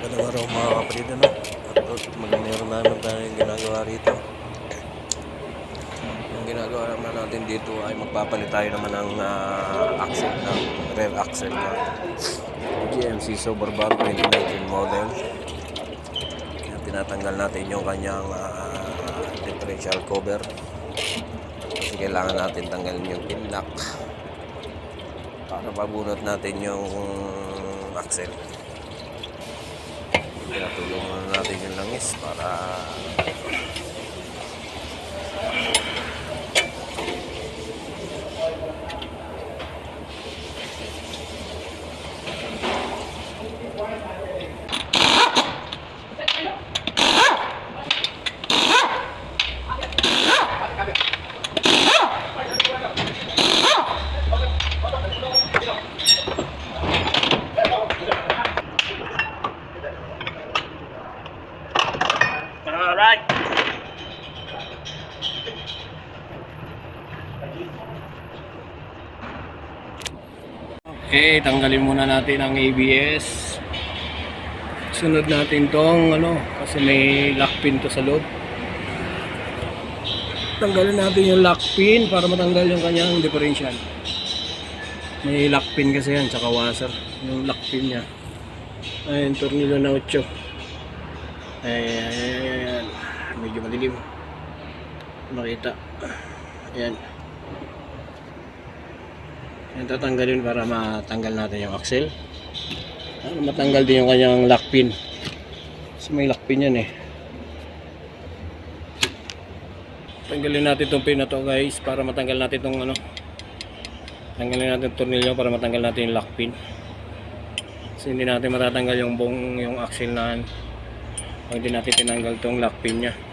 Magandang araw mga kapatid ano? At magmeron naman tayong ginagawa rito. Yung ginagawa naman natin dito ay magpapalit tayo naman ng uh, axle ng rear axle na GMC Superban 2019 model. Kaya tinatanggal natin yung kanyang uh, differential cover. Kasi kailangan natin tanggalin yung pinlock para pabunot natin yung mm, axle. Pinatulong muna natin yung langis para Okay, tanggalin muna natin ang ABS. Sunod natin tong ano, kasi may lock pin to sa loob. Tanggalin natin yung lock pin para matanggal yung kanyang differential. May lock pin kasi yan, tsaka washer. Yung lock pin niya. Ayun, tornilyo na 8. Ayan, ayan, medyo madilim. Makita. Ayan. Ayan, tatanggalin para matanggal natin yung axle. Para matanggal din yung kanyang lock pin. Kasi may lock pin yan eh. Tanggalin natin itong pin na to guys para matanggal natin itong ano. Tanggalin natin itong tornilyo para matanggal natin yung lock pin. Kasi hindi natin matatanggal yung buong yung axle na kung hindi natin tinanggal tong lock pin niya